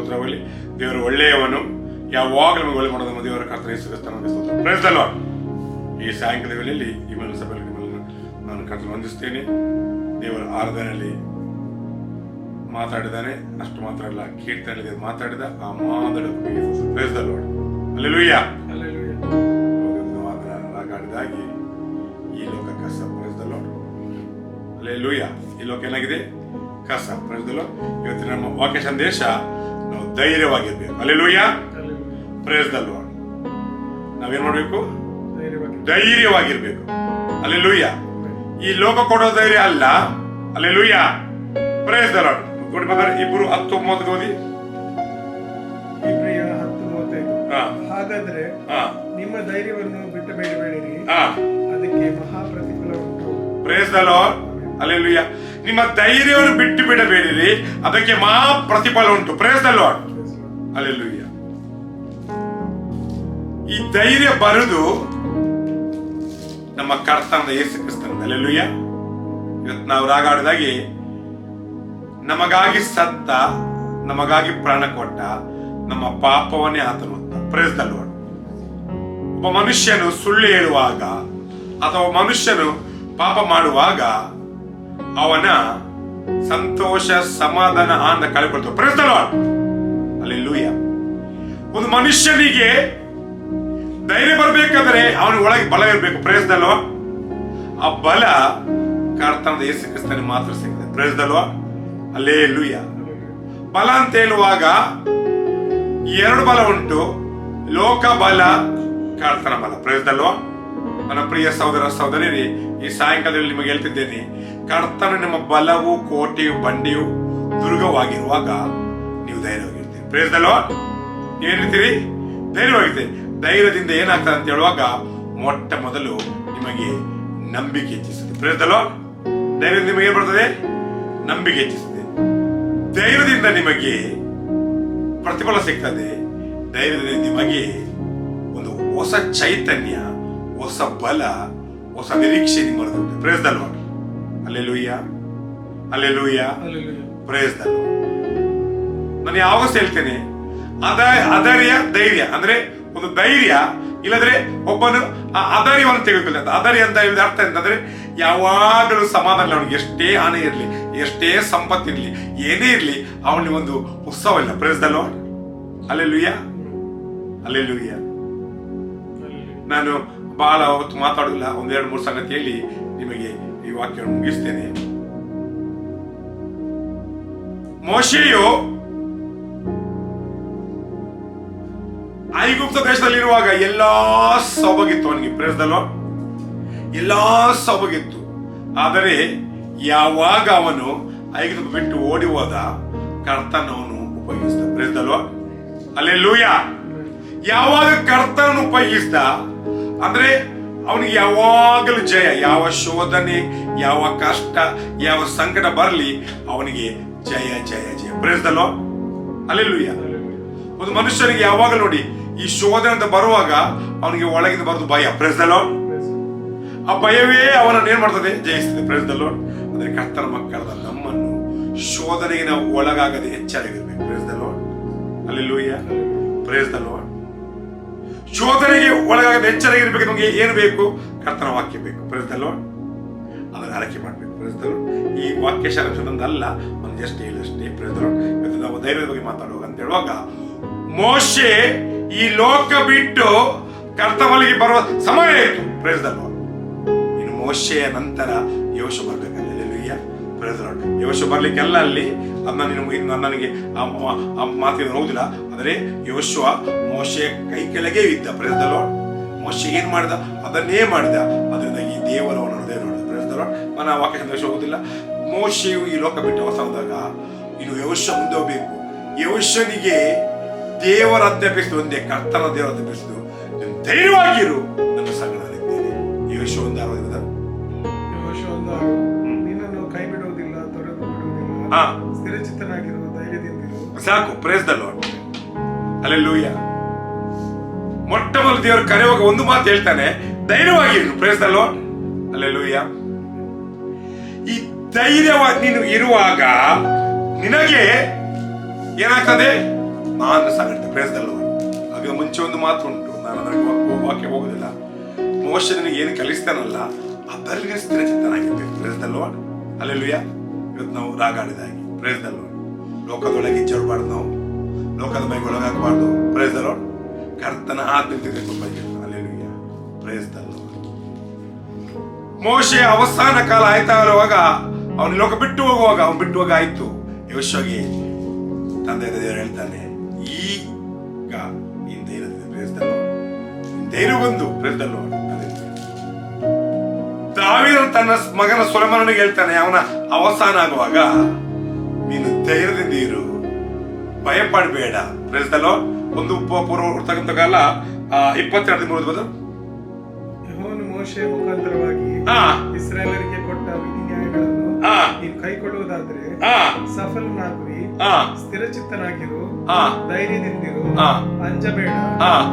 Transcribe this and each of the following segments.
ಸ್ತೋತ್ರವಾಗಲಿ ದೇವರು ಒಳ್ಳೆಯವನು. ಯಾವಾಗಲೂ ನಮಗೆ ಒಳ್ಳೆ ಮಾಡೋದು ದೇವರ ಕರ್ತನ ನಾಮದಲ್ಲಿ ಸ್ತೋತ್ರ. ಈ ಸಾಯಂಕಾಲ ವೇಳೆಯಲ್ಲಿ ಈ ಮೇಲೆ ಸಭೆಯಲ್ಲಿ ನಾನು ಕರ್ತನ ವಂದಿಸ್ತೇನೆ ದೇವರ ಆರಾಧನೆಯಲ್ಲಿ ಮಾತಾಡಿದ್ದಾನೆ. ಅಷ್ಟು ಮಾತ್ರ ಅಲ್ಲ, ಕೀರ್ತನೆಯಲ್ಲಿ ಮಾತಾಡಿದ ಆ ಲಾರ್ಡ್ ಅಲ್ಲೆಲೂಯ್ಯ ರಾಗಾಡಿದಾಗಿ ಈ ಲೋಕ ಕಸ. ಲಾರ್ಡ್ ಅಲ್ಲೆಲೂಯ್ಯ ಈ ಲೋಕ ಏನಾಗಿದೆ? ಕಸ. ಲಾರ್ಡ್ ಇವತ್ತಿನ ನಮ್ಮ ವಾಕ್ಯ ಸಂದೇಶ ಧೈರ್ಯವಾಗಿರ್ಬೇಕು ಅಲ್ಲೆಲ್ಲೂಯ್ಯ ಲಾರ್ಡ್ ನಾವೇನ್ ಮಾಡ್ಬೇಕು? ಧೈರ್ಯವಾಗಿರ್ಬೇಕು. ಅಲ್ಲೆಲ್ಲೂಯ್ಯ ಈ ಲೋಕ ಕೊಡೋ ಧೈರ್ಯ ಅಲ್ಲ. ಅಲ್ಲೆಲ್ಲೂಯ್ಯ ಮಗನ ಇಬ್ರು ಹತ್ತು ಮೂವತ್ತು ಓದಿ. ಹಾಗಾದ್ರೆ ನಿಮ್ಮ ಧೈರ್ಯವನ್ನು ಬಿಟ್ಟು ಬೇಡಬೇಡಿರಿ ಹಾ. ಅದಕ್ಕೆ ಮಹಾ ಪ್ರತಿಫಲ ಉಂಟು. ಪ್ರೇಸ್ ದ ಲಾರ್ಡ್ ಅಲ್ಲೆಲೂಯ್ಯ ನಿಮ್ಮ ಧೈರ್ಯವನ್ನು ಬಿಟ್ಟು ಬಿಡಬೇಡಿರಿ. ಅದಕ್ಕೆ ಮಹಾ ಪ್ರತಿಫಲ ಉಂಟು ಪ್ರೇಸ್ ಅಲ್ಲೆಲೂಯ್ಯ ಈ ಧೈರ್ಯ ಬರೆದು ನಮ್ಮ ಕರ್ತನ ಏಸು ಕ್ರಿಸ್ತನ ಅಲ್ಲೆಲ್ಲೂಯ್ಯ ಇವತ್ತು ನಾವು ರಾಗಾಡಿದಾಗೆ ನಮಗಾಗಿ ಸತ್ತ, ನಮಗಾಗಿ ಪ್ರಾಣ ಕೊಟ್ಟ ನಮ್ಮ ಪಾಪವನ್ನೇ ಆತನು ಲಾರ್ಡ್ ಒಬ್ಬ ಮನುಷ್ಯನು ಸುಳ್ಳು ಹೇಳುವಾಗ ಅಥವಾ ಮನುಷ್ಯನು ಪಾಪ ಮಾಡುವಾಗ ಅವನ ಸಂತೋಷ, ಸಮಾಧಾನ, ಆನಂದ ಕಳೆಕೊಳ್ತಾವೆ ಪ್ರೇಸ್ ದ ಲಾರ್ಡ್ ಅಲ್ಲಿ ಒಂದು ಮನುಷ್ಯನಿಗೆ ಧೈರ್ಯ ಬರಬೇಕಾದ್ರೆ ಅವನ ಒಳಗೆ ಬಲ ಇರಬೇಕು. ಪ್ರಯತ್ನದಲ್ವಾ ಆ ಬಲ ಕರ್ತನದ ಏಸು ಕ್ರಿಸ್ತನಿಗೆ ಮಾತ್ರ ಸಿಗ್ತದೆ. ಪ್ರಯತ್ನದಲ್ವಾ ಅಲ್ಲೇ ಲೂಯ ಬಲ ಅಂತ ಹೇಳುವಾಗ ಎರಡು ಬಲ ಉಂಟು. ಲೋಕ ಬಲ, ಕರ್ತನ ಬಲ. ಪ್ರಯತ್ನದಲ್ವಾ ನನ್ನ ಪ್ರಿಯ ಸಹೋದರ ಸಹೋದರಿ ಈ ಸಾಯಂಕಾಲದಲ್ಲಿ ನಿಮಗೆ ಹೇಳ್ತಿದ್ದೇನೆ, ಕರ್ತನ ನಿಮ್ಮ ಬಲವು ಕೋಟೆಯು ಬಂಡಿಯು ದುರ್ಗವಾಗಿರುವಾಗ ನೀವು ಧೈರ್ಯವಾಗಿರ್ತೀರಿ ಪ್ರಯೋಜನಲ್ವಾ ನೀವೇನಿರ್ತೀರಿ ಧೈರ್ಯವಾಗಿದೆ ಧೈರ್ಯದಿಂದ ಏನಾಗ್ತದೆ ಅಂತ ಹೇಳುವಾಗ ಮೊಟ್ಟ ಮೊದಲು ನಿಮಗೆ ನಂಬಿಕೆ ಹೆಚ್ಚಿಸುತ್ತೆ. ಪ್ರಯೋಜನಲ್ವಾ ಧೈರ್ಯದಿಂದ ನಿಮಗೆ ಏನ್ ಬರ್ತದೆ? ನಂಬಿಕೆ ಹೆಚ್ಚಿಸುತ್ತೆ. ಧೈರ್ಯದಿಂದ ನಿಮಗೆ ಪ್ರತಿಫಲ ಸಿಗ್ತದೆ. ಧೈರ್ಯದಿಂದ ನಿಮಗೆ ಒಂದು ಹೊಸ ಚೈತನ್ಯ ಹೊಸ ಬಲ ಹೊಸ ನಿರೀಕ್ಷೆ ನಿಮ್ಮ ಪ್ರೇಸ್ ದಲ್ವ ಅಲ್ಲೇ ಲೂಯ್ಯ ನಾನು ಯಾವಾಗ ಹೇಳ್ತೇನೆ. ಅದ ಅದರಿಯ ಧೈರ್ಯ. ಅಂದ್ರೆ ಒಂದು ಧೈರ್ಯ, ಇಲ್ಲದ್ರೆ ಒಬ್ಬನು ಆ ತೆಗೆದುಕೊಳ್ಳಿ ಅಂತ. ಅದರಿ ಅಂತ ಹೇಳಿದ ಅರ್ಥ ಅಂತಂದ್ರೆ ಯಾವಾಗಲೂ ಸಮಾಧಾನ ಅವನಿಗೆ ಎಷ್ಟೇ ಆನೆ ಇರಲಿ, ಎಷ್ಟೇ ಸಂಪತ್ತಿರಲಿ ಏನೇ ಇರಲಿ, ಅವನಿಗೆ ಒಂದು ಉತ್ಸವ ಇಲ್ಲ ಪ್ರೇಸ್ ದಲ್ವ ಅಲ್ಲೇ ಲೂಯ್ಯ ಅಲ್ಲೇ ಲೂಯ್ಯ ನಾನು ಬಹಳ ಹೊತ್ತು ಮಾತಾಡೋದಿಲ್ಲ. ಒಂದೆರಡು ಮೂರು ಸಂಗತಿ ಹೇಳಿ ನಿಮಗೆ ಈ ವಾಕ್ಯವನ್ನು ಮುಗಿಸ್ತೇನೆ. ಮೋಶೆಯು ಐಗುಪ್ತ ದೇಶದಲ್ಲಿರುವಾಗ ಎಲ್ಲಾ ಸೊಬಗಿತ್ತು ಅವನಿಗೆ ಪ್ರೇಸ್ದಲ್ವ ಎಲ್ಲಾ ಸೊಬಗಿತ್ತು. ಆದರೆ ಯಾವಾಗ ಅವನು ಐಗುಪ್ತ ಬಿಟ್ಟು ಓಡಿ ಹೋದ ಕರ್ತನವನು ಉಪಯೋಗಿಸಿದ ಪ್ರೇಸ್ದಲ್ವ ಅಲ್ಲೇ ಲೂಯ ಯಾವಾಗ ಕರ್ತನ ಉಪಯೋಗಿಸಿದ, ಅಂದ್ರೆ ಅವನಿಗೆ ಯಾವಾಗಲೂ ಜಯ, ಯಾವ ಶೋಧನೆ, ಯಾವ ಕಷ್ಟ, ಯಾವ ಸಂಕಟ ಬರಲಿ, ಅವನಿಗೆ ಜಯ ಜಯ ಜಯ. ಪ್ರೇಸ್ದಲ್ವ ಅಲ್ಲೆಲ್ಲೂಯ್ಯ ಒಂದು ಮನುಷ್ಯನಿಗೆ ಯಾವಾಗ ನೋಡಿ ಈ ಶೋಧನೆ ಅಂತ ಬರುವಾಗ ಅವನಿಗೆ ಒಳಗಿಂದ ಬರೋದು ಭಯ. ಪ್ರೆಸ್ದಲ್ಲೋ ಆ ಭಯವೇ ಅವನನ್ನು ಏನ್ ಮಾಡ್ತದೆ? ಜಯಿಸ್ತದೆ. ಪ್ರೆಸ್ದಲ್ಲೋ ಅಂದ್ರೆ ಕರ್ತನ ಮಕ್ಕಳದ ನಮ್ಮನ್ನು ಶೋಧನೆಗೆ ನಾವು ಒಳಗಾಗದೆ ಎಚ್ಚರಾಗಿರ್ಬೇಕು ಪ್ರೆಸ್ದಲ್ಲೋ ಅಲ್ಲಿ ಲೂಯ್ಯ ಪ್ರೇಸ್ದಲ್ಲೋ ಶೋಧನೆಗೆ ಒಳಗಾಗದೆ ಎಚ್ಚರಾಗಿರ್ಬೇಕು ನಮಗೆ ಏನು ಬೇಕು? ಕರ್ತನ ವಾಕ್ಯ ಬೇಕು. ಪ್ರೆಸ್ದಲ್ಲೋ ಅದನ್ನು ಆರೈಕೆ ಮಾಡಬೇಕು. ಪ್ರೆಸ್ದಲ್ಲೋ ಈ ವಾಕ್ಯ ಶಾಲೆಂದಲ್ಲ ಒಂದು ಜಸ್ಟ್ ಹೇಳಷ್ಟೇ ಪ್ರೇಸ್ದಲ್ಲೋ ಇವತ್ತು ನಾವು ಧೈರ್ಯದ ಬಗ್ಗೆ ಮಾತಾಡುವಾಗ ಅಂತ ಹೇಳುವಾಗ ಮೋಶೆ ಈ ಲೋಕ ಬಿಟ್ಟು ಕರ್ತವಲಿಗೆ ಬರುವ ಸಮಯ ಇತ್ತು ಪ್ರೇಸ್ದಲ್ವ ಇನ್ನು ಮೋಶೆಯ ನಂತರ ಯೋಶ ಬರ್ಬೇಕಲ್ಲ ಪ್ರೇಸ್ದಲ್ ಯೋಶ ಬರ್ಲಿಕ್ಕೆಲ್ಲ ಅಲ್ಲಿ ಅದನ್ನ ನೀನು ಇನ್ನು ನನಗೆ ಆ ಮಾತಿನ ಹೋಗುದಿಲ್ಲ. ಆದರೆ ಯೋಶುವ ಮೋಶೆ ಕೈ ಕೆಳಗೆ ಇದ್ದ. ಪ್ರೇಸ್ದಲ್ವ ಮೋಶೆ ಏನ್ ಮಾಡಿದ? ಅದನ್ನೇ ಮಾಡಿದ. ಅದರಿಂದ ಈ ದೇವರ ಹೃದಯ ನೋಡಿದ. ಪ್ರೇಸ್ದಲ್ವ ನಾನು ಆ ವಾಕ್ಯ ಸಂದೇಶ ಹೋಗುದಿಲ್ಲ. ಮೋಶೆಯು ಈ ಲೋಕ ಬಿಟ್ಟು ಹೊಸ ಹೋದಾಗ ಇನ್ನು ಯೋಶ ಮುಂದೆ ಯೋಶನಿಗೆ ದೇವರ ಅಧ್ಯಾಪಿಸಿದ ಒಂದೇ ಕರ್ತನ ದೇವರ ಅಧ್ಯಾಪಿಸಿದ್ದು ನೀನು ಧೈರ್ಯವಾಗಿರು ನನ್ನ ಸಂಗಡಲ್ಲಿದ್ದೇನೆ ಯೋಶ ಒಂದು ಅರವತ್ತದ ನಿನ್ನನ್ನು ಕೈ ಬಿಡುವುದಿಲ್ಲ ತೊರೆದು ಬಿಡುವುದಿಲ್ಲ. ಹಾ. ಸ್ಥಿರಚಿತ್ತನಾಗಿರುವ ಧೈರ್ಯದಿಂದಿರು. ಸಾಕು ಪ್ರೇಸ್ ದ ಲಾರ್ಡ್ ಅಲ್ಲೆಲ್ಲೂಯ್ಯ ಮೊಟ್ಟ ಮೊದಲು ದೇವರು ಕರೆಯುವಾಗ ಒಂದು ಮಾತು ಹೇಳ್ತಾನೆ ಧೈರ್ಯವಾಗಿರು ಪ್ರೇಸ್ ದ ಲಾರ್ಡ್ ಅಲ್ಲೆಲ್ಲೂಯ್ಯ ಈ ಧೈರ್ಯವಾಗಿ ನೀನು ಇರುವಾಗ ನಿನಗೆ ಏನಾಗ್ತದೆ? ನಾನು ಸಂಘಟನೆ ಪ್ರೇಸ್ದಲ್ವ ಹಾಗೆ ಮುಂಚೆ ಒಂದು ಮಾತು ಉಂಟು ನಾನು ಅದಕ್ಕೆ ವಾಕ್ಯ ಹೋಗುದಿಲ್ಲ. ಮೋಶ ನಿನಗೆ ಏನು ಕಲಿಸ್ತಾನಲ್ಲ ಅದರಲ್ಲಿ ಸ್ಥಿರ ಚಿತ್ತನಾಗಿರ್ತೀವಿ ಪ್ರೇಸ್ದಲ್ವಾ ಅಲ್ಲಿ ಇವತ್ತು ನಾವು ರಾಗಾಡಿದಾಗಿ. ಪ್ರೇಸ್ದಲ್ವ ಲೋಕದೊಳಗೆ ಇಚ್ಚಾಡಬಾರ್ದು ನಾವು. ಲೋಕದ ಮೈಗೆ ಒಳಗಾಗಬಾರ್ದು. ಪ್ರೇಸ್ದಲ್ವ ಕರ್ತನ ಆತ್ಮೀಯತೆ ಅಲ್ಲಿ ಪ್ರೇಸ್ದಲ್ವ ಮೋಶೆ ಅವಸಾನ ಕಾಲ ಆಯ್ತಾ ಇರುವಾಗ ಅವನು ಲೋಕ ಬಿಟ್ಟು ಹೋಗುವಾಗ, ಅವನು ಬಿಟ್ಟು ಹೋಗ ಆಯ್ತು. ಯೋಶ್ವಗೆ ತಂದೆ ಹೇಳ್ತಾನೆ ಈಗ ನೀನ್ ಧೈರ್ಯದಿಂದ ಪ್ರೇರಿಸ್ದಲ್ವ ಧೈರ್ಯ ಬಂದು ಪ್ರೇರಿಸ್ದಲ್ವ ದಾವಿದನು ತನ್ನ ಮಗನ ಸೊಲಮನಿಗೆ ಹೇಳ್ತಾನೆ ಅವನ ಅವಸಾನ ಆಗುವಾಗ ನೀನು ಧೈರ್ಯದಿಂದ ಇರು ಭಯಪಡಬೇಡ. ಪಡಬೇಡ ಪ್ರೇರಿಸ್ದಲ್ವ ಒಂದು ಉಪ ಪೂರ್ವ ಹುಡ್ತಕ್ಕಂಥ ಕಾಲ ಇಪ್ಪತ್ತೆರಡು ದಿನ ಓದ್ಬೋದು ಯೆಹೋವನು ಮೋಶೆಯ ಮುಖಾಂತರವಾಗಿ ಇಸ್ರಾಯೇಲರಿಗೆ ಕೊಟ್ಟ ವಿಧಿನ್ಯಾಯಗಳನ್ನು ನೀನು ಕೈಕೊಳ್ಳುವುದಾದ್ರೆ ಹಾ ಸಫಲನಾಗುವಿ ಸ್ಥಿರಚಿತ್ತನಾಗಿರು ಧೈರ್ಯದಿಂದಿರು. ಅಂಜಬೇಡ.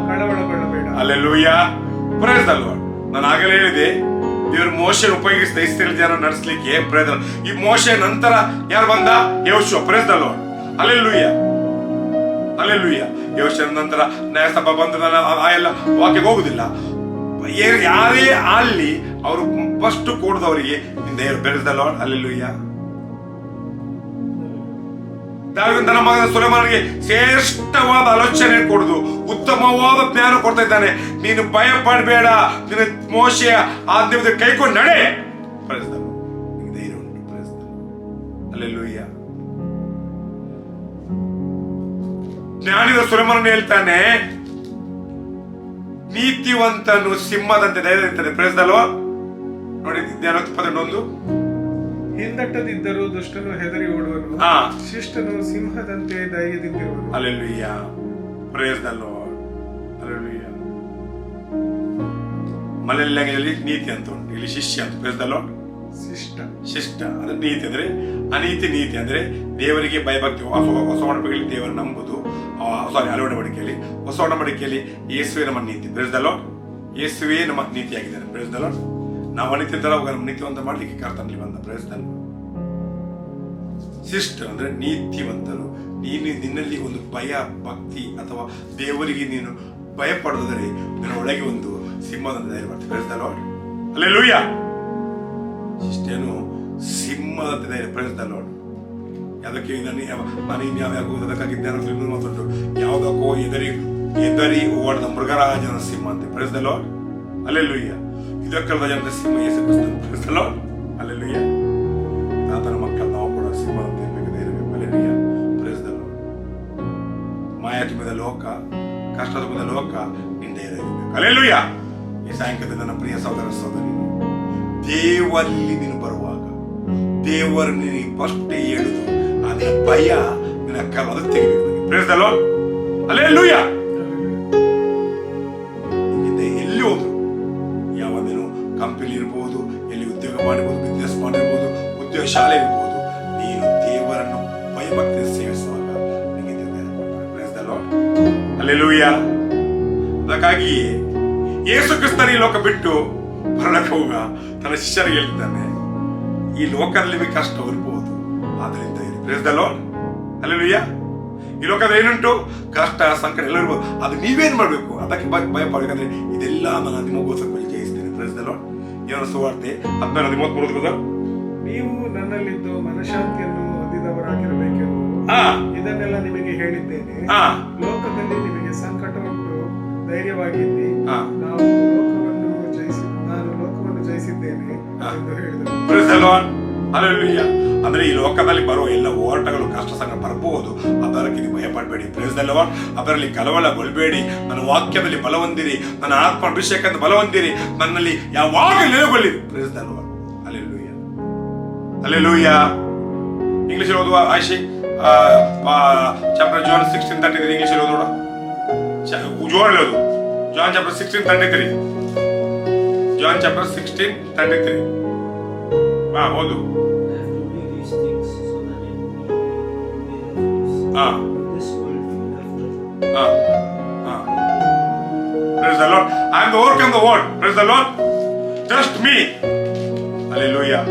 ಕಳವಳಗೊಳ್ಳಬೇಡ. ಅಲ್ಲೆಲ್ಲೂಯ್ಯ ಅಲ್ವಾ? ನಾನು ಆಗಲೇ ಹೇಳಿದೆ ದೇವ್ರ ಮೋಶನ್ ಉಪಯೋಗಿಸಿದ ಇಸ್ರೇಲ್ ಜನ ನಡೆಸಲಿಕ್ಕೆ ಪ್ರಯತ್ನ ಈ ಮೋಶೆ ನಂತರ ಯಾರು ಬಂದ? ಯೋಶ ಪ್ರೇಸ್ ಅಲ್ವಾ? ಅಲ್ಲೆಲ್ಲೂಯ್ಯ ಅಲ್ಲೆಲ್ಲೂಯ್ಯ ಯೋಶನ ನಂತರ ನ್ಯಾಯಸಭಾ ಬಂದ ನಾನು ಆ- ಆ ಎಲ್ಲ ವಾಕ್ಯಕ್ಕೆ ಹೋಗುದಿಲ್ಲ ಯಾರೇ ಅಲ್ಲಿ ಅವರು ಫಸ್ಟ್ ಕೂಡಿದವರಿಗೆ ದೇವರು ಬೆರೆಸಲ್ಲ ಅಲ್ಲೆಲ್ಲೂಯ್ಯ ದಾವಿದನ ತನ್ನ ಮಗನ ಸುಲೆಮಾನಿಗೆ ಶ್ರೇಷ್ಠವಾದ ಆಲೋಚನೆ ಕೊಡುದು, ಉತ್ತಮವಾದ ಜ್ಞಾನ ಕೊಡ್ತಾ ಇದ್ದಾನೆ. ನೀನು ಭಯ ಪಡಬೇಡ ನಿನ್ನ ಮೋಶೆಯ ಆದ್ಯತೆ ಕೈಕೊಂಡು ನಡೆ. ಜ್ಞಾನಿದ ಸುಲೆಮಾನ ಹೇಳ್ತಾನೆ, ನೀತಿವಂತನು ಸಿಂಹದಂತೆ ಧೈರ್ಯ ಇರ್ತಾನೆ ಪ್ರೇಸ್ದಲ್ವ ನೋಡಿ ಜ್ಞಾನ ಇಪ್ಪತ್ತೆರಡು ಹಿಂದಟ್ಟದಿದ್ದರೂ ದುಷ್ಟನು ಹೆದರಿ ಓಡುವನು. ಶಿಷ್ಟನು ಸಿಂಹದಂತೆ ಧೈರ್ಯದಿಂದಿರುವನು. Hallelujah. ಪ್ರೇಸ್. ಮಲೆಯಲ್ಲಿ ನೀತಿ ಅಂತ ಉಂಟು. ಇಲ್ಲಿ ಶಿಷ್ಯ ಅಂತ. ಪ್ರೇಸ್ ದ ಲಾರ್ಡ್ ಶಿಷ್ಟ. ಶಿಷ್ಟ. ಅಂದ್ರೆ ನೀತಿ ಅಂದ್ರೆ ಅನೀತಿ ನೀತಿ ಅಂದ್ರೆ ದೇವರಿಗೆ ಭಯಭಕ್ತಿ. ಹೊಸ ಹೊಸ ಒಡಂಬಡಿಕೆಯಲ್ಲಿ ದೇವರು ನಂಬುದು. ಸಾರಿ ಹಲವು ಒಡಂಬಡಿಕೆಯಲ್ಲಿ. ಹೊಸ ಒಡಂಬಡಿಕೆಯಲ್ಲಿ ಯೇಸುವೆ ನಮ್ಮ ನೀತಿ. ಪ್ರೇಸ್ ದ ಲಾರ್ಡ್ ಯೇಸುವೆ ನಮ್ಮ ನೀತಿಯಾಗಿದ್ದಾರೆ. ಪ್ರೇಸ್ ದ ಲಾರ್ಡ್ ನಾವು ಅನೀತಿ ತರ ನಮ್ಮ ನೀತಿವಂತ ಮಾಡ್ಲಿಕ್ಕೆ ಕರ್ತನಲ್ಲಿ ಬಂದ ಪ್ರಯತ್ನ. ಶಿಷ್ಟ ಅಂದ್ರೆ ನೀತಿವಂತರು. ನೀನು ನಿನ್ನಲ್ಲಿ ಒಂದು ಭಯ, ಭಕ್ತಿ ಅಥವಾ ದೇವರಿಗೆ ನೀನು ಭಯ ಪಡೆದರೆ ನಿನ್ನ ಒಳಗೆ ಒಂದು ಸಿಂಹದ ಧೈರ್ಯ ಬರ್ತದೆ ಪ್ರಯತ್ನ ನೋಡಿ ಅಲ್ಲೇ ಅಲ್ಲೆಲ್ಲೂಯ್ಯ ಶಿಷ್ಟೇನು ಸಿಂಹದ ಧೈರ್ಯ ಪ್ರಯತ್ನ ನೋಡಿ ಅದಕ್ಕೆ ನಾನು ಯಾವ- ನಾನು ಇನ್ಯಾವ ಅದಕ್ಕಾಗಿ ಜ್ಞಾನ ಇನ್ನೂ ಮಾತುಂಟು. ಯಾವುದಕ್ಕೋ ಎದರಿ ಎದರಿ ಓಡದ ಮೃಗರಾಜನ ಸಿಂಹ ಅಂತ. ಪ್ರಯತ್ನ ನೋಡಿ ಅಲ್ಲೇ ಅಲ್ಲೆಲ್ಲೂಯ್ಯ ಇದಕ್ಕಲ್ಲದ ಜನರ ಸಿಂಹ ಎಸೆ ಲಾರ್ಡ್ ಅಲ್ಲೆಲ್ಲೂಯ್ಯ ಆತನ ಮಕ್ಕಳು ನಾವು ಕೂಡ ಸಿಂಹ ಇರಬೇಕು ಧೈರ್ಯ ಬೇಕು ಅಲ್ಲೆಲ್ಲೂಯ್ಯ ಪ್ರೇಸ್ ದ ಮಾಯ ತುಂಬಿದ ಲೋಕ ಕಷ್ಟ ತುಂಬಿದ ಲೋಕ ಧೈರ್ಯ ಇರಬೇಕು ಅಲ್ಲೆಲ್ಲೂಯ್ಯ ಈ ಸಾಯಂಕಾಲ ನನ್ನ ಪ್ರಿಯ ಸಹೋದರ ಸಹೋದರಿ ದೇವರಲ್ಲಿ ನೀನು ಬರುವಾಗ ದೇವರು ನಿನಗೆ ಫಸ್ಟ್ ಹೇಳುದು ಅದೇ ಭಯ ನಿನ್ನ ಕಲ್ಲ ಅದು ತೆಗಿಬೇಕು ಪ್ರೇಸ್ ದ ಲೋಕ ಬಿಟ್ಟು ಹೊರಡಕ್ಕೆ ಹೋಗ ತನ್ನ ಶಿಷ್ಯರಿಗೆ ಹೇಳ್ತಾನೆ ಈ ಲೋಕದಲ್ಲಿ ಕಷ್ಟ ಇರ್ಬೋದು ಆದ್ರಿಂದ ಲಾರ್ಡ್ ಅಲ್ಲೆಲೂಯ್ಯ ಈ ಲೋಕದಲ್ಲಿ ಏನುಂಟು? ಕಷ್ಟ ಸಂಕಟ ಎಲ್ಲ ಇರ್ಬೋದು. ಅದು ನೀವೇನ್ ಮಾಡ್ಬೇಕು? ಅದಕ್ಕೆ ಭಯ ಭಯ ಪಡ್ಬೇಕಂದ್ರೆ ಇದೆಲ್ಲ ನಾನು ನಿಮಗೋಸ್ಕರ ಜಯಿಸ್ತೇನೆ. ಏನೋ ಸುವಾರ್ತೆ. ಹದಿನಾರು ಹದಿಮೂವತ್ಮೂರು ಮೂರು ನೀವು ನನ್ನಲ್ಲಿದ್ದು ಮನಶಾಂತಿಯನ್ನು ಹೊಂದಿದವರಾಗಿರಬೇಕೆಂದು ಹಾ. ಇದನ್ನೆಲ್ಲ ನಿಮಗೆ ಹೇಳಿದ್ದೇನೆ. ಹಾ. ಲೋಕದಲ್ಲಿ ನಿಮಗೆ ಸಂಕಟ ಉಂಟು ಧೈರ್ಯವಾಗಿರಿ. ಹಾ. ನಾವು The Lord. ಅಂದ್ರೆ ಈ ಲೋಕದಲ್ಲಿ ಬರುವ ಎಲ್ಲ ಹೋರಾಟಗಳು ಕಷ್ಟ ಸಂಗ ಬರಬಹುದು. ಅದರಕ್ಕೆ ನೀವು ಭಯಪಡಬೇಡಿ. ಲಾರ್ಡ್ ಅದರಲ್ಲಿ ಕಲವಳಗೊಳ್ಬೇಡಿ ನನ್ನ ವಾಕ್ಯದಲ್ಲಿ ಬಲ ಹೊಂದಿರಿ ನನ್ನ ಆತ್ಮ ಅಭಿಷೇಕದ ಹೊಂದಿರಿ ನನ್ನಲ್ಲಿ ಯಾವಾಗ ನೆಲೆಗೊಳ್ಳಿರಿ ಲಾರ್ಡ್ ಅಲ್ಲೆಲ್ಲೂಯ್ಯ ಅಲ್ಲೆಲ್ಲೂಯ್ಯ ಇಂಗ್ಲಿಷ್ ಓದುವ ಆಶಿ. Chapter John sixteen thirty three English ಓದೋಣ. ಜೋನ್ ಓದು. John chapter sixteen thirty three John chapter sixteen thirty three ಹಾ ಓದು I Ah. Ah. Ah. Praise the Lord. I am the and the word. Praise the Lord. Just me. Hallelujah.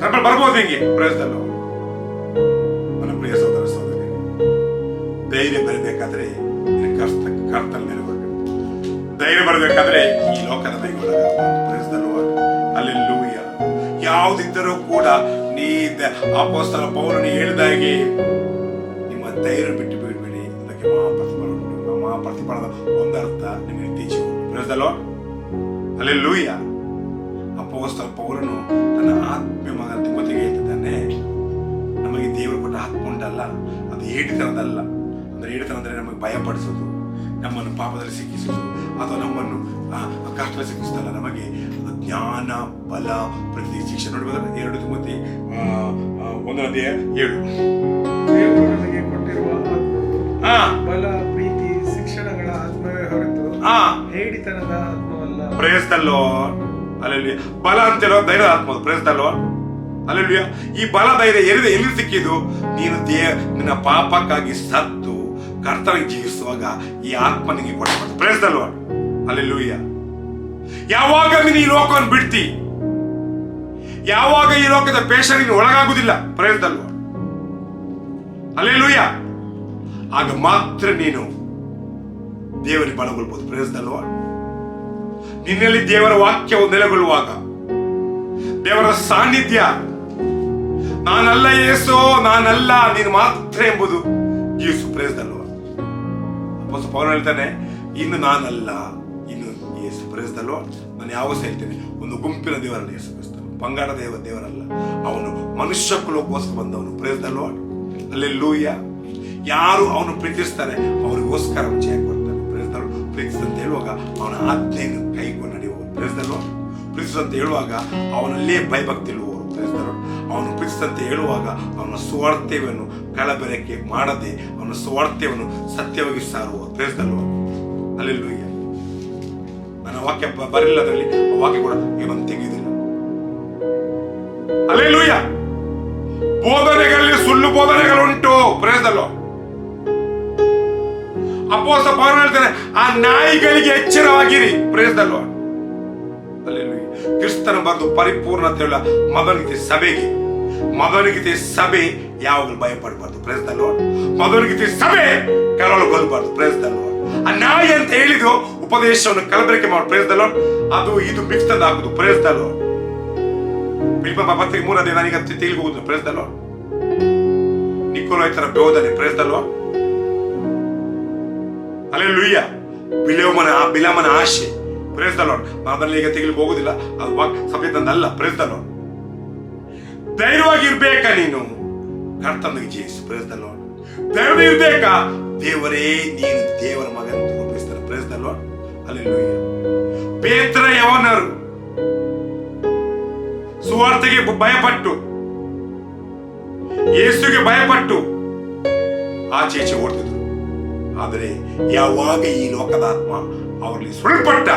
Trouble ಬರ್ಬೋದು ಹಿಂಗೆ Praise the Lord. ನನ್ನ ಪ್ರಿಯ ಸಹೋದರ ಸಹೋದರಿ ಧೈರ್ಯ ಬರಬೇಕಾದ್ರೆ ನಿನಗೆ ಕರ್ತ ಕರ್ತನ ಮೇಲೆ ಧೈರ್ಯ ಬರಬೇಕಾದ್ರೆ ಈ ಲೋಕದ ಮೈಗೆ ಒಳಗಾಗಬಾರ್ದು ಅಲ್ಲಿ ಲೂಯ ಯಾವುದಿದ್ದರೂ ಕೂಡ ನೀ ಅಪೋಸ್ತಲ ಪೌರನು ಹೇಳಿದಾಗೆ ನಿಮ್ಮ ಧೈರ್ಯ ಬಿಟ್ಟು ಬಿಡಬೇಡಿ. ಅದಕ್ಕೆ ಮಹಾಪ್ರತಿಫಲ ಮಹಾಪ್ರತಿಫಲದ ಒಂದರ್ಥ ನಿಮಗೆ ಇತ್ತೀಚೆಗೆ ಪ್ರಜದಲ್ಲೋ ಅಲ್ಲಿ ಲೂಯ್ಯ ಅಪೋಸ್ತಲ ಪೌರನು ತನ್ನ ಆತ್ಮೀಯ ಮಗ ತಿಮ್ಮತಿಗೆ ಹೇಳ್ತಿದ್ದಾನೆ ನಮಗೆ ದೇವರು ಕೊಟ್ಟ ಆತ್ಮ ಅದು ಏಟಿತನದಲ್ಲ ಅಂದ್ರೆ ಹೇಳಿತನ ಅಂದ್ರೆ ನಮಗೆ ಭಯಪಡಿಸೋದು ನಮ್ಮನ್ನು ಪಾಪದಲ್ಲಿ ಸಿಕ್ಕಿಸೋದು ಅಥವಾ ನಮ್ಮನ್ನು ಆ, ಕಷ್ಟದಲ್ಲಿ ಸಿಕ್ಕಿಸೋದಲ್ಲ ನಮಗೆ ಜ್ಞಾನ ಬಲ ಪ್ರತಿ ಶಿಕ್ಷೆ. ನೋಡಬೇಕಾದ್ರೆ ಎರಡು ತಿಮ್ಮತಿ ಒಂದನೇ ಏಳು. ದೇವರು ನಮಗೆ ಕೊಟ್ಟಿರುವ ಆ ಬಲ ಪ್ರೀತಿ ಶಿಕ್ಷಣಗಳ ಆತ್ಮವೇ ಹೊರತು ಆ ಹೇಡಿತನದ ಆತ್ಮವಲ್ಲ. ಪ್ರಯಸ್ತಲ್ಲೋ ಅಲ್ಲಿ ಬಲ ಅಂತೇಳೋ ಧೈರ್ಯದ ಆತ್ಮ. ಪ್ರಯಸ್ತಲ್ಲೋ ಅಲ್ಲಿ ಈ ಬಲ ಧೈರ್ಯ ಎಲ್ಲಿ ಎಲ್ಲಿ ಸಿಕ್ಕಿದ್ದು? ನೀನು ದೇ ನಿನ್ನ ಪಾಪಕ್ಕಾಗಿ ಸತ್ತು ಕರ್ತನಿಗೆ ಜೀವಿಸುವಾಗ ಈ ಆತ್ಮ ನಿಮಗೆ ಕೊಡಬಾರ್ದು ಪ್ರಯತ್ನಲ್ವ ಅಲ್ಲಿ ಯಾವಾಗ ನೀನು ಈ ಲೋಕವನ್ನು ಬಿಡ್ತಿ? ಯಾವಾಗ ಈ ಲೋಕದ ನೀನು ಒಳಗಾಗುವುದಿಲ್ಲ? ಅಲ್ಲೇ ಲೂಯ್ಯ ಆಗ ಮಾತ್ರ ನೀನು ದೇವರಿಗೆ ಬಳಗೊಳ್ಬಹುದು ಪ್ರಯತ್ನಲ್ವ ನಿನ್ನಲ್ಲಿ ದೇವರ ವಾಕ್ಯವು ನೆಲೆಗೊಳ್ಳುವಾಗ, ದೇವರ ಸಾನ್ನಿಧ್ಯ, ನಾನಲ್ಲ ಏಸೋ ನಾನಲ್ಲ ನೀನು ಮಾತ್ರ ಎಂಬುದು ಜೀವಿಸು ಪ್ರಯತ್ನಲ್ವ ಹೇಳ್ತಾನೆ, ಇನ್ನು ನಾನಲ್ಲ. ಯೇಸು ಪ್ರೇಸ್ದಲ್ವ ನಾನು ಯಾವ ಸಹ ಹೇಳ್ತೇನೆ, ಒಂದು ಗುಂಪಿನ ದೇವರಲ್ಲ ಯೇಸು ಕ್ರಿಸ್ತನು ದೇವ, ದೇವರಲ್ಲ. ಅವನು ಮನುಷ್ಯ ಕುಲಕ್ಕೋಸ್ಕರ ಬಂದವನು ಪ್ರೇಸ್ದಲ್ಲೋ ಅಲ್ಲಿ ಲೂಯ್ಯ ಯಾರು ಅವನು ಪ್ರೀತಿಸ್ತಾರೆ, ಅವರಿಗೋಸ್ಕರ ಜಯ ಕೊಡ್ತಾನೆ. ಪ್ರೇಸ್ದಲ್ವ ಪ್ರೀತಿಸಂತ ಹೇಳುವಾಗ ಅವನ ಆಜ್ಞೆಯನ್ನು ಕೈಗೊಂಡು ನಡೆಯುವವರು. ಪ್ರೇಸ್ದಲ್ವ ಪ್ರೀತಿಸಂತ ಹೇಳುವಾಗ ಅವನಲ್ಲೇ ಭಯಭಕ್ತಿ ಇರುವವರು ಪ್ರೇಸ್ದಲ್ವ ಅವನು ಪ್ರೀತಿಸಂತ ಹೇಳುವಾಗ ಅವನ ಸ್ವಾರ್ಥವನ್ನು ಕಳಬೆರಕೆ ಮಾಡದೆ ಅವನ ಸ್ವಾರ್ಥವನ್ನು ಸತ್ಯವಾಗಿ ಸಾರುವ ಪ್ರೇಸ್ದಲ್ವ ಅಲ್ಲಿ ವಾಕ್ಯ ಬರಲಿಲ್ಲ ಅದರಲ್ಲಿ ವಾಕ್ಯ ಕೂಡ ಇವನು ತೆಗೆಯುವುದಿಲ್ಲ. ಲೂಯ್ಯ ಬೋಧನೆಗಳಲ್ಲಿ ಸುಳ್ಳು ಬೋಧನೆಗಳುಂಟು. ಪ್ರೇಸಲ್ಲೋ ಅಪೋಸ ಪೌರ ಹೇಳ್ತಾರೆ ಆ ನಾಯಿಗಳಿಗೆ ಎಚ್ಚರವಾಗಿರಿ. ಪ್ರೇಸದಲ್ವಾ ಕ್ರಿಸ್ತನ ಬಂದು ಪರಿಪೂರ್ಣತೆ ಇಲ್ಲ ಮಗನಿಗೆ ಸಭೆಗೆ. ಮಗನಿಗೆ ಸಭೆ ಯಾವಾಗಲೂ ಭಯಪಡಬಾರ್ದು. ಪ್ರೇಸದಲ್ವಾ ಮಗನಿಗೆ ಸಭೆ ಕಳವಳಗೊಳ್ಳಬಾರ್ದು ಪ್ರೇಸದಲ್ವಾ ಆ ನಾಯಿ ಅಂತ ಹೇಳಿದ್ರು ಉಪದೇಶವನ್ನು ಕಲಬೆರಕೆ ಮಾಡಿ ಪ್ರೇಸ್ದಲ್ವ ಅದು ಇದು ಮಿಕ್ಸ್ ತಂದು ಹಾಕುದು ಪ್ರೇಸ್ದಲ್ವ ಫಿಲಿಪ ಪತ್ರಿಕೆ ಮೂರನೇ ನನಗೆ ತಿಳಿಗೆ ಹೋಗುದು ಪ್ರೇಸ್ದಲ್ವ ನಿಕೋಲೋಯ್ತರ ಬೋಧನೆ ಅಲ್ಲೇ ಲುಯ್ಯ ಬಿಲೋಮನ ಬಿಲೇಮನ ಆಶೆ ನಾನು ಅದರಲ್ಲಿ ಈಗ ತೆಗಿಲಿಕ್ಕೆ ಹೋಗುದಿಲ್ಲ. ಅದು ವಾಕ್ ಸಭೆತಂದಲ್ಲ ಪ್ರೇಸ್ ದ ಲಾರ್ಡ್ ಧೈರ್ಯವಾಗಿ ಇರ್ಬೇಕಾ ನೀನು? ಕರ್ತನಿಗೆ ದ ಲಾರ್ಡ್ ಧೈರ್ಯ ಇರ್ಬೇಕಾ? ದೇವರೇ, ನೀನು ದೇವರ ಮಗನ ಪ್ರಯತ್ನ ಲಾರ್ಡ್ ಅಲ್ಲೆಲ್ಲೂಯ್ಯ ಪೇತ್ರ ಯವನರು ಸುವಾರ್ತೆಗೆ ಭಯಪಟ್ಟು, ಯೇಸುಗೆ ಭಯಪಟ್ಟು ಆಚೆ ಈಚೆ ಓಡ್ತಿದ್ರು ಆದರೆ ಯಾವಾಗ ಈ ಲೋಕದ ಆತ್ಮ ಅವರಲ್ಲಿ ಸುಳ್ಪಟ್ಟ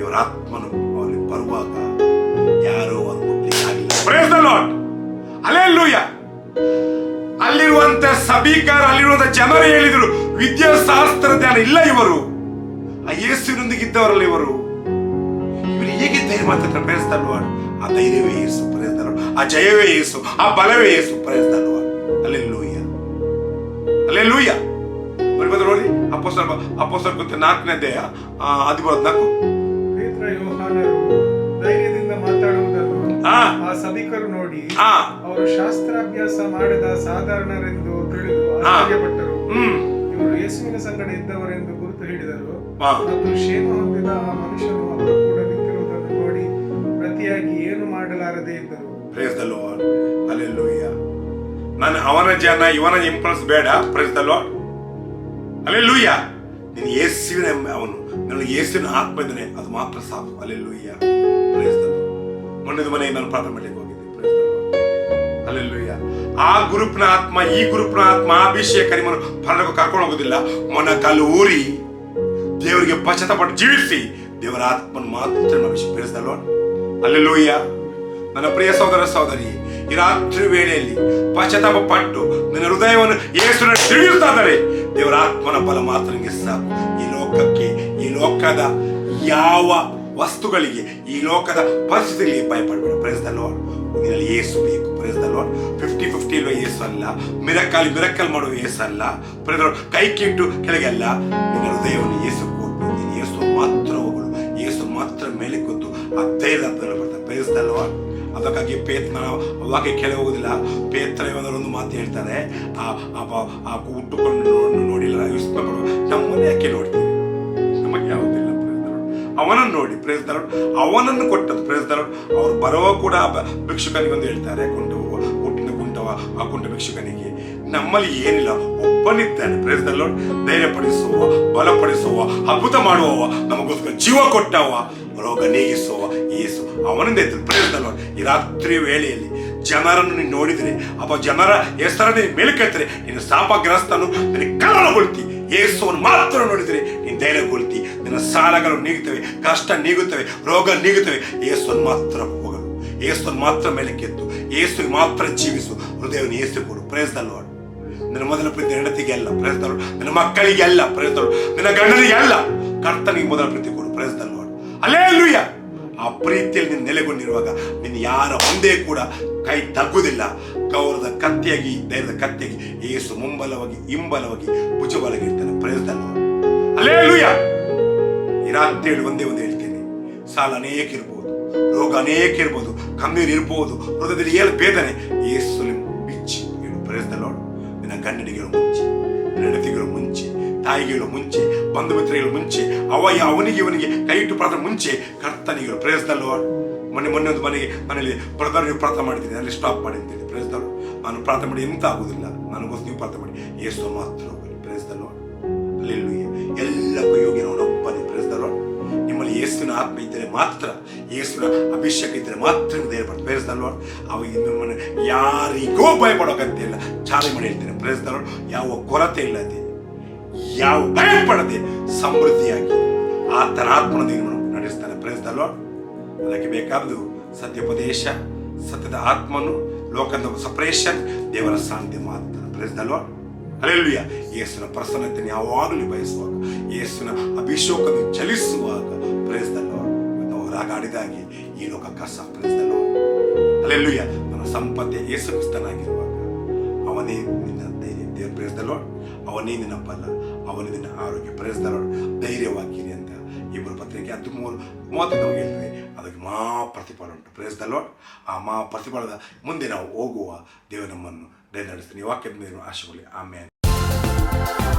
ಇವರ ಆತ್ಮನು ಅವರಲ್ಲಿ ಬರುವಾಗ ಯಾರೋ Lord. Hallelujah. ಅಲ್ಲಿರುವಂತ ಸಭೀಕಾರ, ಅಲ್ಲಿರುವಂತ ಜನರು ಹೇಳಿದ್ರು, ವಿದ್ಯಾಶಾಸ್ತ್ರ ಜ್ಞಾನ ಇಲ್ಲ ಇವರು ಯೇಸುವಿನೊಂದಿಗೆ ಇದ್ದವರಲ್ಲ ಇವರು. ಇವರು ಹೇಗೆ ಧೈರ್ಯ ಮಾತಾಡ್ತಾರೆ ಪ್ರಯತ್ನ ಆ ಧೈರ್ಯವೇ ಯೇಸು ಪ್ರಯತ್ನ ಆ ಜಯವೇ ಯೇಸು ಆ ಬಲವೇ ಯೇಸು ಪ್ರಯತ್ನ ಅಲ್ಲೆಲ್ಲೂಯ್ಯ. ಅಲ್ಲೆಲ್ಲೂಯ್ಯ. ಬರ್ಬೋದು ನೋಡಿ ಅಪ್ಪೋಸರ್ ಅಪ್ಪೋಸರ್ ಗೊತ್ತ ನಾಲ್ಕನೇ ಆ, ಹದಿಮೂರು ನಾಲ್ಕು ಧೈರ್ಯದಿಂದ ಮಾತಾಡುವುದನ್ನು ಆ. ಆ ಸಭಿಕರು ನೋಡಿ ಆ. ಅವರು ಶಾಸ್ತ್ರಾಭ್ಯಾಸ ಮಾಡಿದ ಸಾಧಾರಣರೆಂದು ತಿಳಿದು. ಆಶ್ಚರ್ಯಪಟ್ಟರು. ಇವರು ಯೇಸುವಿನ ಸಂಗಡ ಇದ್ದವರೆಂದು ಗುರುತು ಹಿಡಿದರು. ಮತ್ತು ಕ್ಷೇಮ ಹೊಂದಿದ ಆ ಮನುಷ್ಯನು ಅವರ ಕೂಡ ನಿಂತಿರುವುದನ್ನು ನೋಡಿ ಪ್ರತಿಯಾಗಿ ಏನು ಮಾಡಲಾರದೆ ಇದ್ದರು. ಪ್ರೇಸ್ ದ ಲಾರ್ಡ್ ಅಲ್ಲೆಲ್ಲೂಯ್ಯ ನಾನು ಅವನ ಜನ, ಇವನ ಇಂಪ್ರೆಸ್ ಬೇಡ. ಪ್ರೇಸ್ ದ ಲಾರ್ಡ್ ಅಲ್ಲೆಲ್ಲೂಯ್ಯ ನೀನು ಯೇಸುವಿನ ಅವನು ನನಗೆ ಯೇಸುವಿನ ಆತ್ಮ ಅದು ಮಾತ್ರ ಸಾಕು. ಅಲ್ಲೆಲ್ಲೂಯ್ಯ ಪ್ರೇಸ್ ದ ಮೊನ್ನೆದು ಮನೆ ನಾನು ಪ್ರಾರ್ಥನೆ ಮಾಡಲಿಕ್ಕೆ ಹೋಗಿದ್ದೆ. ಪ್ರೇಸ್ ದ ಲಾರ್ಡ್ ಅಲ್ಲೆಲ್ಲೂಯ್ಯ ಆ ಗ್ರೂಪ್ನ ಆತ್ಮ, ಈ ಗ್ರೂಪ್ನ ಆತ್ಮ ಅಭಿಷೇಕ ನಿಮ್ಮನ್ನು ಪರಲೋಕ ಕರ್ಕೊಂಡು ಹೋಗೋದಿಲ್ಲ. ಮೊನ್ನ ಕಲ್ಲು ಊರಿ ದೇವರಿಗೆ ಪಶ್ಚಾತ್ತಾಪಟ್ಟು ಜೀವಿಸಿ, ದೇವರ ಆತ್ಮನ ಮಾತ್ರ ಅಭಿಷೇಕ ಅಲ್ಲಿ ಲೋಯ್ಯ ನನ್ನ ಪ್ರಿಯ ಸಹೋದರ ಸಹೋದರಿ, ಈ ರಾತ್ರಿ ವೇಳೆಯಲ್ಲಿ ಪಶ್ಚಾತ್ತಾಪ ಪಟ್ಟು ನಿನ್ನ ಹೃದಯವನ್ನು ಯೇಸುನ ತಿಳಿಯುತ್ತಾದರೆ ದೇವರ ಆತ್ಮನ ಬಲ ಮಾತ್ರ ನಿಮಗೆ ಸಾಕು. ಈ ಲೋಕಕ್ಕೆ, ಈ ಲೋಕದ ಯಾವ ವಸ್ತುಗಳಿಗೆ, ಈ ಲೋಕದ ಪರಿಸ್ಥಿತಿಗಳಿಗೆ ಭಯಪಡಬೇಡ. ಪ್ರಯತ್ನಲ್ವಾ ನಿನ್ನಲ್ಲಿ ಏಸು ಬೇಕು. ಪ್ರಯತ್ನಲ್ವಾ ಫಿಫ್ಟಿ ಫಿಫ್ಟಿ ಇರುವ ಏಸು ಅಲ್ಲ? ಮಿರಕಲ್ ಮಿರಕಲ್ ಮಾಡುವ ಏಸು ಅಲ್ಲ? ಪ್ರಯತ್ನ ಕೈ ಕಿಟ್ಟು ಕೆಳಗೆ ಅಲ್ಲ? ನಿನ್ನ ಹೃದಯವನ್ನು ಏಸು ಮಾತ್ರ ಹೋಗಲು ಯೇಸು ಮಾತ್ರ ಮೇಲೆ ಕೂತು ಆ ಧೈರ್ಯ ಬರ್ತಾರೆ ಲಾರ್ಡ್ ಅದಕ್ಕಾಗಿ ಪೇತ್ನ ವಾಕ್ಯ ಕೆಳಗೆ ಹೋಗುದಿಲ್ಲ. ಪೇತ್ರ ಒಂದು ಮಾತು ಹೇಳ್ತಾರೆ. ಆ ಆ ಉಟ್ಟುಕೊಂಡು ನೋಡಿ, ನೋಡಿಲ್ಲ. ಪಡುವ ನಮ್ಮನ್ನ ಯಾಕೆ ನೋಡ್ತೀವಿ ನಮಗೆ ಯಾವುದಿಲ್ಲ. ಅವನನ್ನು ನೋಡಿ ಪ್ರೇಸ್ ದರೋಡ್ ಅವನನ್ನು ಕೊಟ್ಟದ್ದು ಪ್ರೇಸ್ ದರೋಡ್ ಅವ್ರು ಬರೋ ಕೂಡ ಬ- ಭಿಕ್ಷುಕನಿಗೆ ಒಂದು ಹೇಳ್ತಾರೆ, ಕುಂಟ ಹುಟ್ಟಿನ ಕುಂಟವ ಆ ಕುಂಟ ಭಿಕ್ಷುಕನಿಗೆ. ನಮ್ಮಲ್ಲಿ ಏನಿಲ್ಲ. ಒಬ್ಬನಿದ್ದಾನೆ. ಪ್ರೇಸ್ ದಲ್ಲೋಡ್ ಧೈರ್ಯಪಡಿಸುವ, ಬಲಪಡಿಸುವ, ಅದ್ಭುತ ಮಾಡುವವ, ನಮಗೋಸ್ಕರ ಜೀವ ಕೊಟ್ಟವ, ರೋಗ ನೀಗಿಸುವ ಏಸು ಅವನಿಂದ ಇತ್ತು ಪ್ರೇಸ್ ದಲ್ಲೋಡ್ ಈ ರಾತ್ರಿ ವೇಳೆಯಲ್ಲಿ ಜನರನ್ನು ನೀನು ನೋಡಿದ್ರೆ ಅಪ್ಪ ಜನರ ಹೆಸರನ್ನೇ ನೀನು ಮೇಲ್ಕೆತ್ತರೆ ನೀನು ಶಾಪಗ್ರಸ್ತನು ನಿನಗೆ ಕಳವಳಗೊಳ್ತಿ ಯೇಸುವನ್ನು ಮಾತ್ರ ನೋಡಿದರೆ ನೀನು ಧೈರ್ಯಗೊಳ್ತಿ ನಿನ್ನ ಸಾಲಗಳು ನೀಗುತ್ತವೆ, ಕಷ್ಟ ನೀಗುತ್ತವೆ, ರೋಗ ನೀಗುತ್ತವೆ. ಯೇಸುವನ್ನು ಮಾತ್ರ ಹೋಗಲು. ಯೇಸುವನ್ನು ಮಾತ್ರ ಮೇಲಕ್ಕೆತ್ತು ಏಸುವಿಗೆ ಮಾತ್ರ ಜೀವಿಸು. ಹೃದಯವನ್ನು ಯೇಸು ಕೊಡು. ಪ್ರೇಸ್ ದ ಲಾರ್ಡ್ ನಿನ್ನ ಮೊದಲ ಪ್ರೀತಿ ಹೆಂಡತಿಗೆ ಅಲ್ಲ ನನ್ನ ನಿನ್ನ ಮಕ್ಕಳಿಗೆ ಅಲ್ಲ ದ ನಿನ್ನ ಗಂಡನಿಗೆ ಅಲ್ಲ. ಕರ್ತನಿಗೆ ಮೊದಲ ಪ್ರೀತಿ ಕೊಡು ಪ್ರಯತ್ನ ಮಾಡು ಅಲ್ಲೇ ಲೂಯ್ಯ ಆ ಪ್ರೀತಿಯಲ್ಲಿ ನೀನು ನೆಲೆಗೊಂಡಿರುವಾಗ ನಿನ್ನ ಯಾರ ಒಂದೇ ಕೂಡ ಕೈ ತಗ್ಗುವುದಿಲ್ಲ. ಗೌರವದ ಕತ್ತಿಯಾಗಿ ಧೈರ್ಯದ ಕತ್ತಿಯಾಗಿ, ಏಸು ಮುಂಬಲವಾಗಿ ಇಂಬಲವಾಗಿ ಭುಜಬಲವಾಗಿ ಇರ್ತಾನೆ. ಪ್ರಯತ್ನ ಅಲ್ಲೇ ಈ ರಾತ್ರಿ ಹೇಳಿ ಒಂದೇ ಒಂದು ಹೇಳ್ತೇನೆ ಸಾಲ ಅನೇಕ ಇರ್ಬೋದು, ರೋಗ ಅನೇಕ ಇರ್ಬೋದು ಕಮ್ಮಿ ಇರ್ಬೋದು, ಹೃದಯದಲ್ಲಿ ಏನು ಬೇದನೆ ಏಸು ಬಿಚ್ಚಿ ಹೇಳು. ಪ್ರಯತ್ನ ನಿನ್ನ ಗಂಡನಿಗೆ ಮುಂಚೆ, ನಿನ್ನ ಮುಂಚೆ, ತಾಯಿಗಿರೋ ಮುಂಚೆ ಬಂಧು ಮಿತ್ರಗಳು ಮುಂಚೆ ಅವ ಅವನಿಗೆ ಇವನಿಗೆ ಕೈ ಇಟ್ಟು ಪ್ರಾರ್ಥನೆ ಮುಂಚೆ ಕರ್ತನಿಗೆ ಪ್ರೇಸ್ದಲ್ವ ಮೊನ್ನೆ ಮೊನ್ನೆ ಒಂದು ಮನೆಗೆ ಮನೆಯಲ್ಲಿ ಬ್ರದರ್ ನೀವು ಪ್ರಾರ್ಥನೆ ಮಾಡಿದ್ದೀನಿ ಅಲ್ಲಿ ಸ್ಟಾಪ್ ಮಾಡಿ ಅಂತೇಳಿ ಪ್ರೇಸ್ದಲ್ವ ನಾನು ಪ್ರಾರ್ಥನೆ ಮಾಡಿ ಎಂತ ಆಗುದಿಲ್ಲ ನನಗೋಸ್ಕರ ನೀವು ಪ್ರಾರ್ಥನೆ ಮಾಡಿ ಯೇಸು ಮಾತ್ರ ಪ್ರೇಸ್ದಲ್ವ ಯೇಸುವಿನ ಆತ್ಮ ಇದ್ದರೆ ಮಾತ್ರ, ಯೇಸುವಿನ ಅಭಿಷೇಕ ಇದ್ದರೆ ಮಾತ್ರ ನೀವು ಬರ್ತದೆ. ಪಡ್ತಾರೆ ಪ್ರೇಸ್ದಲ್ವ ಅವಾಗ ನಿಮ್ಮನ್ನು ಯಾರಿಗೂ ಭಯಪಡೋಕಂತ ಇಲ್ಲ. ಚಾಲೆ ಮಾಡಿ ಹೇಳ್ತೇನೆ. ಪ್ರೇಸ್ದಲ್ವ ಯಾವ ಕೊರತೆ ಇಲ್ಲದೆ, ಯಾವ ಭಯಪಡದೆ ಸಮೃದ್ಧಿಯಾಗಿ ಆತನ ಆತ್ಮನ ನಿಮ್ಮನ್ನು ನಡೆಸ್ತಾನೆ ಪ್ರಯತ್ನ ಅದಕ್ಕೆ ಬೇಕಾದ್ದು ಸತ್ಯೋಪದೇಶ, ಸತ್ಯದ ಆತ್ಮನು, ಲೋಕದ ಸಪ್ರೇಷನ್, ದೇವರ ಶಾಂತಿ ಮಾತ್ರ. ಪ್ರಯತ್ನ ಅಲ್ಲೆಲ್ಲುಯ್ಯ ಯೇಸುವಿನ ಪ್ರಸನ್ನತೆಯನ್ನು ಯಾವಾಗಲೂ ಬಯಸುವಾಗ ಯೇಸುವಿನ ಅಭಿಷೇಕದ ಚಲಿಸುವಾಗ ಪ್ರಯತ್ನ ರಾಗಾಡಿದಾಗಿ ಈ ಲೋಕ ಕಸ ಪ್ರಯತ್ನ ಅಲ್ಲೆಲ್ಲುಯ್ಯ ನನ್ನ ಸಂಪತ್ತೆ ಯೇಸು ಕ್ರಿಸ್ತನಾಗಿರುವಾಗ ಅವನೇ ನಿನ್ನ ಧೈರ್ಯ, ದೇವ್ರ ಪ್ರೇಸ್ದಲ್ಲೋ ಅವನೇ ನಿನ್ನ ಬಲ, ಅವನೇ ನಿನ್ನ ಆರೋಗ್ಯ ಪ್ರೇಸ್ದಲ್ಲೋ ಧೈರ್ಯವಾಗಿರಿ ಅಂತ ಇಬ್ಬರು ಪತ್ರಿಕೆ ಹತ್ತು ಮೂರು ಮೂವತ್ತು ನಮಗೆ ಹೇಳ್ತೀವಿ ಅದಕ್ಕೆ ಮಾ ಪ್ರತಿಫಲ ಉಂಟು. ಪ್ರೇಸ್ದಲ್ಲೋ ಆ ಮಾ ಪ್ರತಿಫಲದ ಮುಂದೆ ನಾವು ಹೋಗುವ ದೇವರು ನಮ್ಮನ್ನು ನಡೆಸ್ತೀನಿ ವಾಕ್ಯದ ಮೇಲೆ ಆಶೆಗೊಳ್ಳಿ ಆಮೇಲೆ thank you